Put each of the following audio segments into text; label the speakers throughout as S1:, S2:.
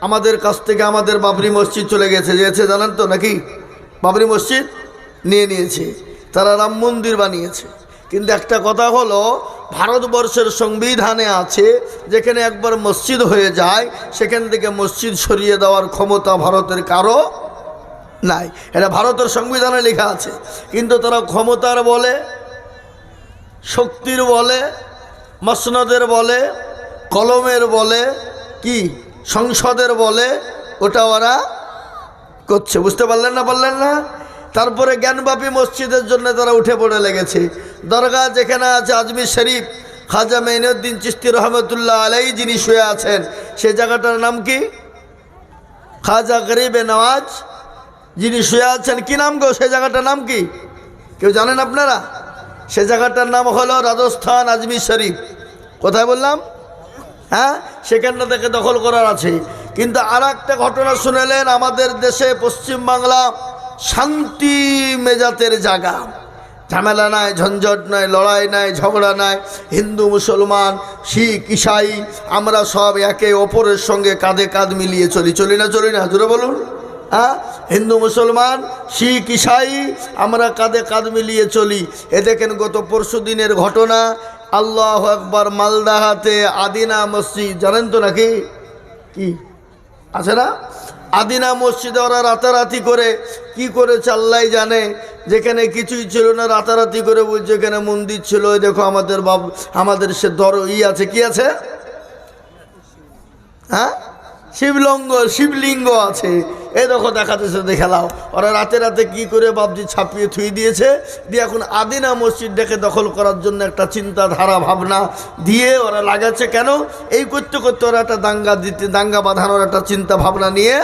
S1: আমাদের কাছ থেকে আমাদের বাবরি মসজিদ চলে গেছে যেছে জানেন তো নাকি? বাবরি মসজিদ নিয়ে নিয়েছে, তারা রাম মন্দির বানিয়েছে। কিন্তু একটা কথা হলো, ভারতবর্ষের সংবিধানে আছে, যেখানে একবার মসজিদ হয়ে যায়, সেখান থেকে মসজিদ সরিয়ে দেওয়ার ক্ষমতা ভারতের কারও নাই। এটা ভারতের সংবিধানে লেখা আছে। কিন্তু তারা ক্ষমতার বলে, শক্তির বলে, মসনদের বলে, কলমের বলে, কি? সংসদের বলে, ওটা ওরা করছে। বুঝতে পারলেন না বললেন না? তারপরে জ্ঞানবাপী মসজিদের জন্য তারা উঠে পড়ে লেগেছে। দরগা যেখানে আছে আজমির শরীফ, খাজা মেইনুদ্দিন চিস্তি রহমতুল্লাহ আলাই যিনি শুয়ে আছেন সেই জায়গাটার নাম কি? খাজা গরিবে নওয়াজ যিনি শুয়ে আছেন, কি নাম গো? সেই জায়গাটার নাম কি? কেউ জানেন আপনারা? সে জায়গাটার নাম হলো রাজস্থান আজমির শরীফ। কোথায় বললাম? হ্যাঁ? সেখানটা থেকে দখল করার আছে। কিন্তু আর একটা ঘটনা শুনেলেন আমাদের দেশে পশ্চিমবাংলা শান্তি মেজাতের জায়গা। ঝামেলা নাই, ঝঞ্ঝট নাই, লড়াই নাই, ঝগড়া নাই। হিন্দু, মুসলমান, শিখ, ইসাই, আমরা সব একে অপরের সঙ্গে কাঁধে কাঁধ মিলিয়ে চলি। চলি না চলি না জুড়ে বলুন। হ্যাঁ? হিন্দু, মুসলমান, শিখ, ইসাই, আমরা কাঁধে কাঁধ মিলিয়ে চলি। এ দেখেন গত পরশু দিনের ঘটনা আল্লাহ একবার মালদাহাতে আদিনা মসজিদ, জানেন তো নাকি? কি? আছে না? আদিনা মসজিদে ওরা রাতারাতি করে কি করে চাল্লাই জানে। যেখানে কিছুই ছিল না, রাতারাতি করে বলছে, এখানে মন্দির ছিল দেখো আমাদের বাব আমাদের সে ধর ই আছে, কি আছে? হ্যাঁ? শিবলঙ্গ, শিবলিঙ্গ আছে। এই দেখো দেখাতেছে দেখালাও ওরা রাতে রাতে কি করে বাবজি ছাপিয়ে থুই দিয়েছে? দিয়ে এখন আদিনা মসজিদটাকে দখল করার জন্য একটা চিন্তাধারা, ভাবনা দিয়ে ওরা লাগাচ্ছে কেন? এই করতে করতে ওরা একটা দাঙ্গা দিতে, দাঙ্গা বাঁধানোর একটা চিন্তা ভাবনা নিয়ে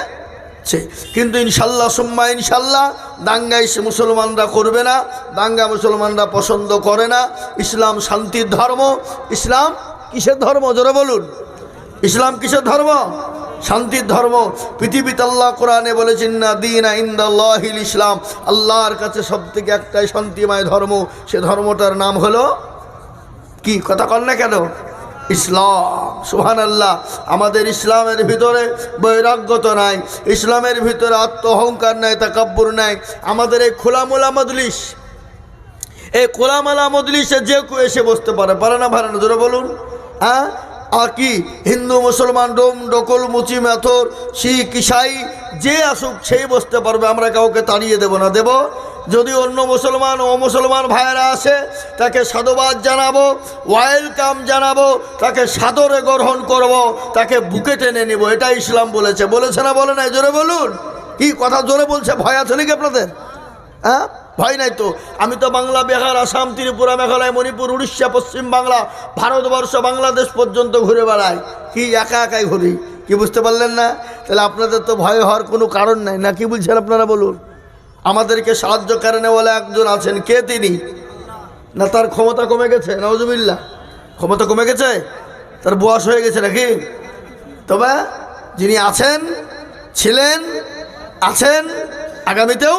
S1: কিন্তু ইনশাল্লাহ, সোম্মা ইনশাল্লাহ দাঙ্গাই সে মুসলমানরা করবে না, দাঙ্গা মুসলমানরা পছন্দ করে না। ইসলাম শান্তির ধর্ম। ইসলাম কিসের ধর্ম? জোরে বলুন। ইসলাম কিসের ধর্ম? শান্তির ধর্ম পৃথিবীতে আল্লাহ কোরআনে বলেছেন না দিন ইন্দাল্লাহিল ইসলাম আল্লাহর কাছে সব থেকে একটাই শান্তিময় ধর্ম, সে ধর্মটার নাম হলো কি? কথা কর না কেন? ইসলাম। সুহান আল্লাহ আমাদের ইসলামের ভিতরে বৈরাগ্যতা নাই, ইসলামের ভিতরে আত্ম অহংকার নাই, তাকাব্বুর নাই। আমাদের এই খোলামোলা মজলিস, এই খোলামেলা মজলিসে যে কেউ এসে বসতে পারে পারে না পারে না ধরে বলুন। হ্যাঁ? আর কি, হিন্দু, মুসলমান, ডোম, ডকল, মুচি, মেথর, শিখ, ইসাই, যে আসুক, সেই বসতে পারবে, আমরা কাউকে তাড়িয়ে দেব না। দেব? যদি অন্য মুসলমান ও মুসলমান ভাইয়েরা আসে, তাকে সাধুবাদ জানাব ওয়েলকাম জানাব, তাকে সাদরে গ্রহণ করব, তাকে বুকে টেনে নিব এটা ইসলাম বলেছে। বলেছে না বলে নাই? জোরে বলুন। কি কথা জোরে বলছে? ভয় আছে নাকি আপনাদের? হ্যাঁ? ভয় নাই তো? আমি তো বাংলা, বিহার, আসাম, ত্রিপুরা, মেঘালয়, মণিপুর, উড়িষ্যা, পশ্চিম বাংলা, ভারতবর্ষ, বাংলাদেশ পর্যন্ত ঘুরে বেড়াই। কি একা একাই ঘুরি? কি বুঝতে পারলেন না? তাহলে আপনাদের তো ভয় হওয়ার কোনো কারণ নাই। না, কি বলছেন আপনারা বলুন? আমাদেরকে সাহায্য কারণে বলে একজন আছেন। কে তিনি? না, তার ক্ষমতা কমে গেছে নজবিল্লা ক্ষমতা কমে গেছে? তার বয়স হয়ে গেছে নাকি? তবে যিনি আছেন, ছিলেন, আছেন, আগামীতেও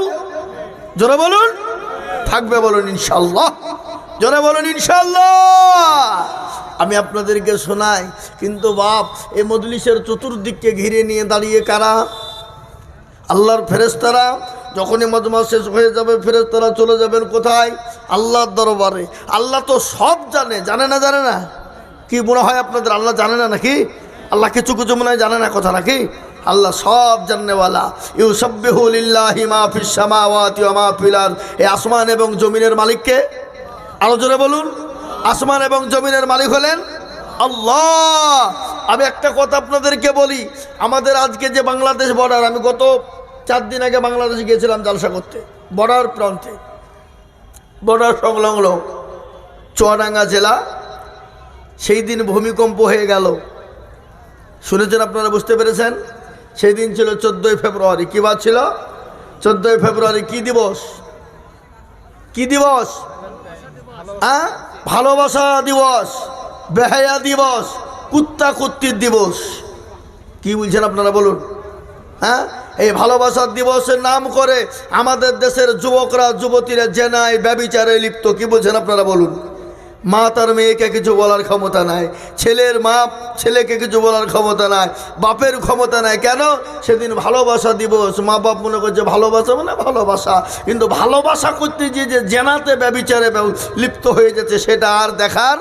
S1: জোরে বলুন। থাকবে বলুন ইনশাল্লাহ জোরে বলুন ইনশাল্লাহ আমি আপনাদেরকে শোনাই, কিন্তু বাপ, এ মজলিসের চতুর্দিককে ঘিরে নিয়ে দাঁড়িয়ে কারা? আল্লাহর ফেরেস্তারা যখনই মজমা শেষ হয়ে যাবে ফেরেস্তারা চলে যাবেন কোথায়? আল্লাহর দরবারে। আল্লাহ তো সব জানে জানে না জানে না? কি মনে হয় আপনাদের? আল্লাহ জানে না নাকি? আল্লাহ কিছু কিছু মনে হয় জানে না কথা নাকি? আল্লাহ সব জাননেওয়ালা। ইউ সব্বিহুলিল্লাহি মা ফিস সামাওয়াতি ওয়া মা ফিল আরদ। এই আসমান এবং জমিনের মালিককে আরও জোরে বলুন। আসমান এবং জমিনের মালিক হলেন আল্লাহ। আমি একটা কথা আপনাদেরকে বলি, আমাদের আজকে যে বাংলাদেশ বর্ডার আমি গত চার দিন আগে বাংলাদেশ গিয়েছিলাম জালসা করতে বর্ডার প্রান্তে। বর্ডার সংলগ্ন চুয়াডাঙ্গা জেলা। সেই দিন ভূমিকম্প হয়ে গেল। শুনেছেন আপনারা, বুঝতে পেরেছেন? সেই দিন ছিল চোদ্দোই ফেব্রুয়ারি। কী বার ছিল? চোদ্দোই ফেব্রুয়ারি কি দিবস? কি দিবস? হ্যাঁ ভালোবাসা দিবস, বেহায়া দিবস কুত্তা কুত্তির দিবস। কি বলছেন আপনারা বলুন? হ্যাঁ এই ভালোবাসার দিবসের নাম করে আমাদের দেশের যুবকরা, যুবতীরা, জেনায়, ব্যবিচারে লিপ্ত। কি বলছেন আপনারা বলুন? মা তার মেয়েকে কিছু বলার ক্ষমতা নাই। ছেলের মা ছেলেকে কিছু বলার ক্ষমতা নাই। বাপের ক্ষমতা নাই। কেন? সেদিন ভালোবাসা দিবস। মা বাপ মনে করছে, ভালোবাসা মানে ভালোবাসা। কিন্তু ভালোবাসা করতে গিয়ে যে জেনাতে ব্যবিচারে লিপ্ত হয়ে যাচ্ছে, সেটা আর দেখার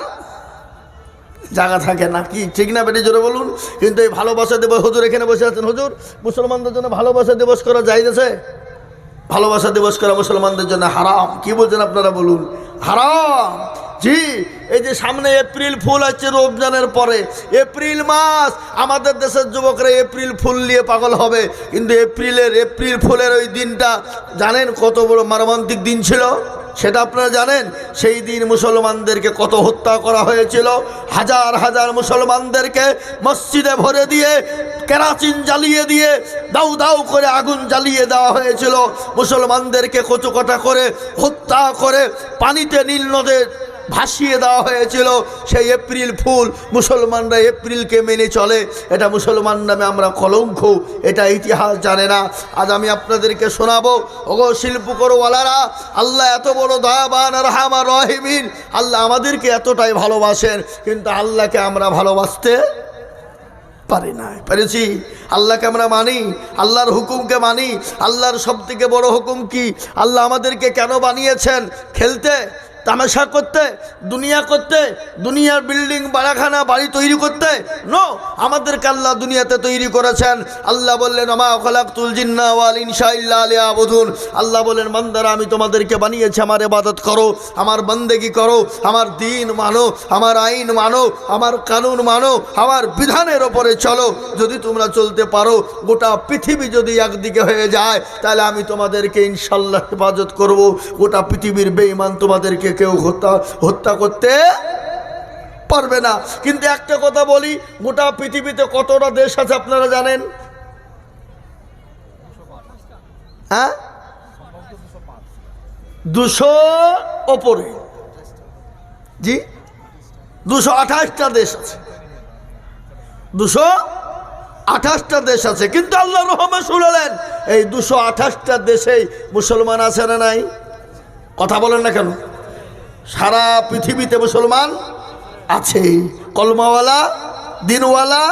S1: জায়গা থাকে না। কি, ঠিক না বেটি? জোরে বলুন। কিন্তু এই ভালোবাসা দিবস হুজুর এখানে বসে আছেন। হুজুর, মুসলমানদের জন্য ভালোবাসা দিবস করা যাইতেছে ভালোবাসা দিবস করা মুসলমানদের জন্য হারাম। কি বলছেন আপনারা বলুন? হারাম। জি, এই যে সামনে এপ্রিল ফুল আছে রমজানের পরে। এপ্রিল মাস, আমাদের দেশের যুবকরা এপ্রিল ফুল নিয়ে পাগল হবে। কিন্তু এপ্রিলের, এপ্রিল ফুলের ওই দিনটা, জানেন কত বড় মর্মান্তিক দিন ছিল? সেটা আপনারা জানেন? সেই দিন মুসলমানদেরকে কত হত্যা করা হয়েছিল। হাজার হাজার মুসলমানদেরকে মসজিদে ভরে দিয়ে, কেরাচিন জ্বালিয়ে দিয়ে, দাউ দাউ করে আগুন জ্বালিয়ে দেওয়া হয়েছিল। মুসলমানদেরকে কচুকটা করে, হত্যা করে, পানিতে নীল নদে ভাসিয়ে দেওয়া হয়েছিল সেই এপ্রিল ফুল। মুসলমানরা এপ্রিলকে মেনে চলে। এটা মুসলমান নামে আমরা কলঙ্ক, এটা ইতিহাস জানে না। আজ আমি আপনাদেরকে শোনাবো, ওগো শিল্পকরওয়ালারা, আল্লাহ এত বড় দয়াবান আর হামার রহিমিন। আল্লাহ আমাদেরকে এতটাই ভালোবাসেন, কিন্তু আল্লাহকে আমরা ভালোবাসতে পারি না। পেরেছি? আল্লাহকে আমরা মানি, আল্লাহর হুকুমকে মানি। আল্লাহর সব থেকে বড় হুকুম কি? আল্লাহ আমাদেরকে কেন বানিয়েছেন? খেলতে? তামাশা করতে, দুনিয়া করতে, দুনিয়ার বিল্ডিং বাড়াখানা বাড়ি তৈরি করতে। নো আমাদেরকে আল্লাহ দুনিয়াতে তৈরি করেছেন। আল্লাহ বললেন, আমা খলাক তুল জিন্না ওয়াল ইনশা ইল্লা আলিয়া আবুদুন আল্লাহ বলেন বান্দারা, আমি তোমাদেরকে বানিয়েছি, আমার ইবাদত করো, আমার বন্দেগি করো, আমার দিন মানো, আমার আইন মানো, আমার কানুন মানো, আমার বিধানের ওপরে চলো। যদি তোমরা চলতে পারো, গোটা পৃথিবী যদি একদিকে হয়ে যায়, তাহলে আমি তোমাদেরকে ইনশাল্লাহ হেফাজত করব। গোটা পৃথিবীর বেঈমান তোমাদেরকে কেউ হত্যা হত্যা করতে পারবে না। কিন্তু একটা কথা বলি, গোটা পৃথিবীতে কতটা দেশ আছে আপনারা জানেন? হ্যাঁ? দুশো ওপরে। জি? দুশো আঠাশটা দেশ আছে। দুশো আঠাশটা দেশ আছে। কিন্তু আল্লাহ রহমে শুনলেন, এই দুশো আঠাশটা দেশেই মুসলমান আছে না নাই? কথা বলেন না কেন? সারা পৃথিবীতে মুসলমান আছে কলমাওয়ালা দিনওয়ালা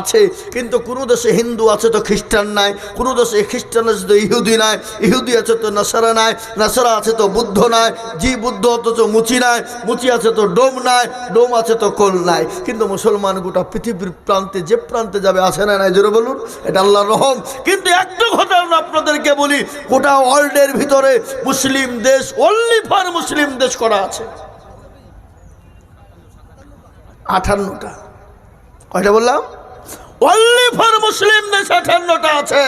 S1: আছে। কিন্তু কোনো দেশে হিন্দু আছে তো খ্রিস্টান নাই, কোনো দেশে খ্রিস্টান আছে তো ইহুদি নাই, ইহুদি আছে তো নাসারা নাই, নাসারা আছে তো বুদ্ধ নাই, জি বুদ্ধ অথচ মুচি নাই, মুচি আছে তো ডোম নাই, ডোম আছে তো কোল নাই। কিন্তু মুসলমান গোটা পৃথিবীর প্রান্তে যে প্রান্তে যাবে আসে না নাই? জোরে বলুন, এটা আল্লাহ রহম। কিন্তু একটা আমি আপনাদেরকে বলি, গোটা ওয়ার্ল্ডের ভিতরে মুসলিম দেশ অনলি ফর মুসলিম দেশ করা আছে। আঠান্নটা। কয়টা বললাম? অনলি ফর মুসলিম দেশে আঠান্নটা আছে।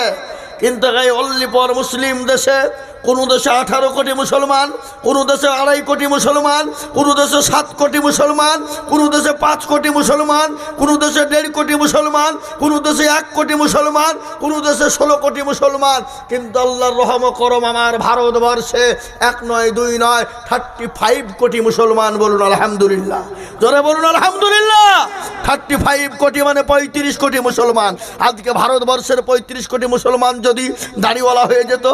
S1: কিন্তু এই অনলি ফর মুসলিম দেশে কোনো দেশে আঠারো কোটি মুসলমান, কোনো দেশে আড়াই কোটি মুসলমান, কোনো দেশে সাত কোটি মুসলমান, কোনো দেশে পাঁচ কোটি মুসলমান, কোনো দেশে দেড় কোটি মুসলমান, কোনো দেশে এক কোটি মুসলমান, কোনো দেশে ষোলো কোটি মুসলমান। কিন্তু আল্লাহর রহম করম আমার ভারতবর্ষে এক নয়, দুই নয় থার্টি ফাইভ কোটি মুসলমান বলুন আলহামদুলিল্লাহ। জোরে বলুন আলহামদুলিল্লাহ। থার্টি ফাইভ কোটি মানে পঁয়ত্রিশ কোটি মুসলমান। আজকে ভারতবর্ষের পঁয়ত্রিশ কোটি মুসলমান যদি দাড়িওয়ালা হয়ে যেত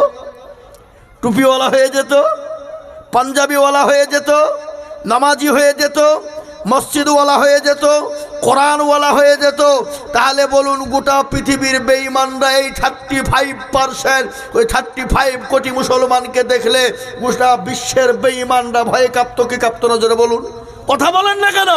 S1: টুপিওয়ালা হয়ে যেত, পাঞ্জাবিওয়ালা হয়ে যেত, নামাজি হয়ে যেত, মসজিদওয়ালা হয়ে যেত, কোরআনওয়ালা হয়ে যেত। তাহলে বলুন, গোটা পৃথিবীর বেঈমানরা এই থার্টি ফাইভ পার্সেন্ট ওই থার্টি ফাইভ কোটি মুসলমানকে দেখলে গোটা বিশ্বের বেঈমানরা ভয়ে কাঁপতো, কি কাঁপতো, নজরে বলুন। কথা বলেন না কেন?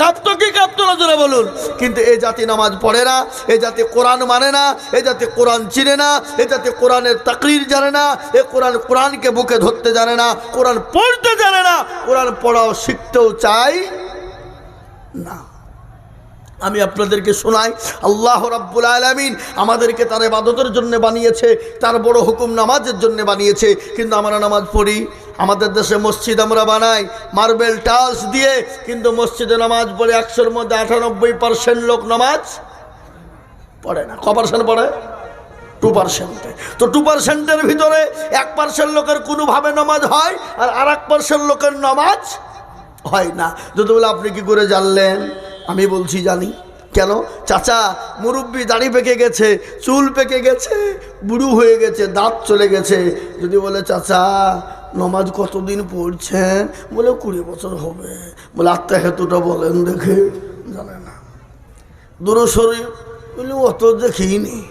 S1: কাঁপতো কি কাঁপতো নজরে বলুন। কিন্তু এ জাতি নামাজ পড়ে না, এ জাতি কোরআন মানে না, এ জাতি কোরআন চিনে না, এ জাতি কোরআনের তাকরির জানে না, এ কোরআন কোরআনকে বুকে ধরতে জানে না, কোরআন পড়তে জানে না, কোরআন পড়াও শিখতেও চাই না। আমি আপনাদেরকে শোনাই, আল্লাহ রাব্বুল আলামিন আমাদেরকে তার ইবাদতের জন্য বানিয়েছে, তার বড় হুকুম নামাজের জন্য বানিয়েছে, কিন্তু আমরা নামাজ পড়ি আমাদের দেশে মসজিদ আমরা বানাই, মার্বেল টাইলস দিয়ে, কিন্তু মসজিদে নামাজ পড়ে একশোর মধ্যে আটানব্বই পার্সেন্ট লোক নামাজ পড়ে না। ক পার্সেন্ট পড়ে? টু পার্সেন্টে তো টু পার্সেন্টের ভিতরে এক পার্সেন্ট লোকের কোনোভাবে নামাজ হয় আর আর এক পার্সেন্ট লোকের নামাজ হয় না। যদি বলে আপনি কি করে জানলেন? আমি বলছি জানি। কেন? চাচা, মুরব্বি দাড়ি পেকে গেছে, চুল পেকে গেছে, বুড়ো হয়ে গেছে, দাঁত চলে গেছে। যদি বলে, চাচা নমাজ কতদিন পড়ছেন? বলে কুড়ি বছর হবে। বলে আত্মা হেতুটা বলেন দেখে। জানে না। দুরু শরীর বলে অত দেখিনি।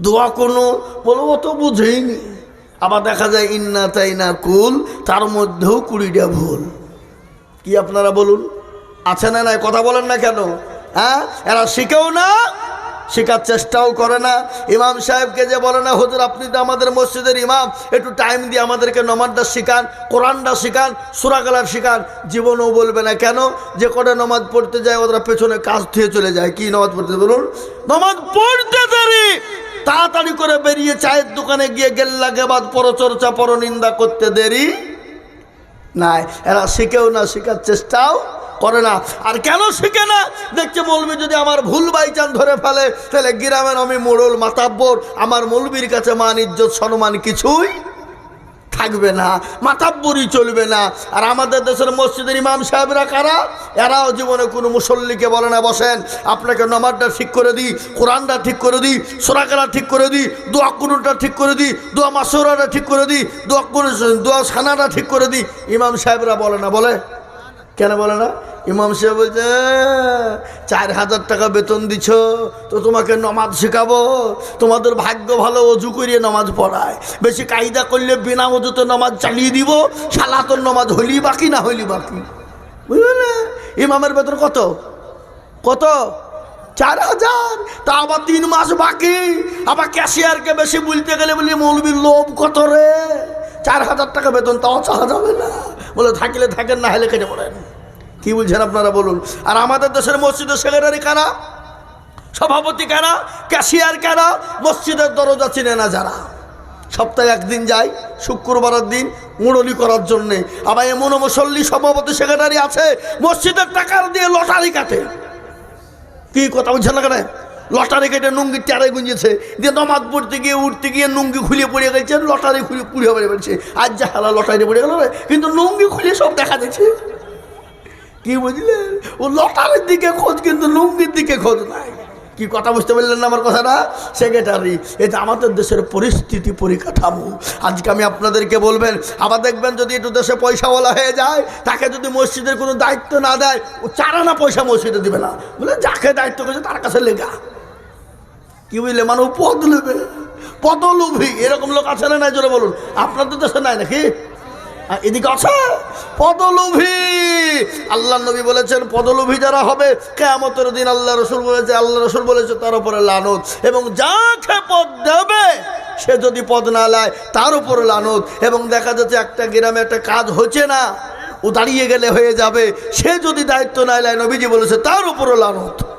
S1: দোয়া কোনো বলে অত বুঝেইনি। আবার দেখা যায়, ইন্না তাই না কুল তার মধ্যেও কুড়িটা ভুল। কি আপনারা বলুন? আছে না নাই? কথা বলেন না কেন? হ্যাঁ? এরা শিখেও না শেখার চেষ্টাও করে না। ইমাম সাহেবকে যে বলে না, হুজুর, আপনি তো আমাদের মসজিদের ইমাম। একটু টাইম দিয়ে আমাদেরকে নমাজটা শিখান, কোরআনটা শিখান সুরাগালার শিখান। জীবনও বলবে না। কেন? যে কটা নমাজ পড়তে যায়, ওরা পেছনে কাজ ধুয়ে চলে যায়। কি নমাজ পড়তে বলুন? নমাজ পড়তে দেরি তাড়াতাড়ি করে বেরিয়ে চায়ের দোকানে গিয়ে গেল্লা গেবাদ, পরচর্চা, পরনিন্দা করতে দেরি নাই। এরা শিখেও না, শেখার চেষ্টাও করে না। আর কেন শিখে না? দেখছে মৌলবি যদি আমার ভুল বাইচান ধরে ফেলে, তাহলে গ্রামের আমি মোড়ল, মাতাব্বর, আমার মৌলবির কাছে মান, ইজ্জত, সম্মান কিছুই থাকবে না। মাতাব্বরই চলবে না। আর আমাদের দেশের মসজিদের ইমাম সাহেবরা কারা? এরাও জীবনে কোনো মুসল্লিকে বলে না, বসেন, আপনাকে নমাজটা ঠিক করে দিই, কোরআনটা ঠিক করে দিই সোরাকারা ঠিক করে দিই, দোয়া কুনুটা ঠিক করে দিই, দোয়া মাসোরাটা ঠিক করে দিই, দোয়া কুনু দোয়া সানাটা ঠিক করে দিই। ইমাম সাহেবরা বলে না, বলে? কেন বলে না? ইমাম সাহেব বলছে চার হাজার টাকা বেতন দিছ, তো তোমাকে নমাজ শেখাবো। তোমাদের ভাগ্য ভালো, অজু করিয়ে নমাজ পড়ায়। বেশি কায়দা করলে বিনা অজুতে নমাজ চালিয়ে দিব সালাতর নমাজ হইলি বাকি না হইলি বাকি। বুঝলে না? ইমামের বেতন কত? কত? চার হাজার। তা আবার তিন মাস বাকি। আবার ক্যাশিয়ারকে বেশি বলতে গেলে বলি, মৌলবীর লোভ কত রে? চার হাজার টাকা বেতন, তাও চাওয়া যাবে না। বলে, থাকলে থাকেন, না হেলে কেটে পড়েন। কি বলছেন আপনারা বলুন? আর আমাদের দেশের মসজিদের সেক্রেটারি কারা? সভাপতি কারা? ক্যাশিয়ার কারা? মসজিদের দরজা চিনে না যারা? সপ্তাহে একদিন যায়, শুক্রবারের দিন মুরলি করার জন্যে। আবার এমন মুসল্লি সভাপতি সেক্রেটারি আছে, মসজিদের টাকার দিয়ে লটারি কাটে। কি কথা বলছেন না কেন? লটারি কেটে নুঙ্গি টেরাই গুঞ্জেছে দিয়ে নমাজ পড়তে গিয়ে, উঠতে গিয়ে নুঙ্গি খুলে পড়ে গেছে, লটারি খুলে পুড়ে পড়ে আজ যা হালা লটারি পড়ে গেল কিন্তু নুঙ্গি খুলে সব দেখা যাচ্ছে। কি বুঝলেন? ও লটারির দিকে খোঁজ, কিন্তু লুঙ্গির দিকে খোঁজ নাই। কি কথা বুঝতে পারলেন না আমার কথাটা? সেক্রেটারি, এটা আমাদের দেশের পরিস্থিতি পরিকাঠামো। আজকে আমি আপনাদেরকে বলবেন, আবার দেখবেন যদি একটু দেশে পয়সাওয়ালা হয়ে যায়, তাকে যদি মসজিদের কোনো দায়িত্ব না দেয়, ও চারানা পয়সা মসজিদে দিবে না। বলে, যাকে দায়িত্ব করেছে তার কাছে লেগা। কি বুঝলে মানে ও পদ নেবে। পদলোভী এরকম লোক আছে না নাই? জোরে বলুন। আপনাদের দেশে নাই নাকি? এদিকে আছে? পদলোভী আল্লাহ নবী বলেছেন পদলোভী যারা হবে কেমতের দিন আল্লাহ রসুল বলেছে, আল্লাহ রসুল বলেছে, তার উপরে লানত। এবং যাকে পদ দেবে, সে যদি পদ না লায়, তার উপরে লানত। এবং দেখা যাচ্ছে, একটা গ্রামে একটা কাজ হচ্ছে না, ও দাঁড়িয়ে গেলে হয়ে যাবে। সে যদি দায়িত্ব না লায় নবীজি বলেছে, তার উপরে লানত।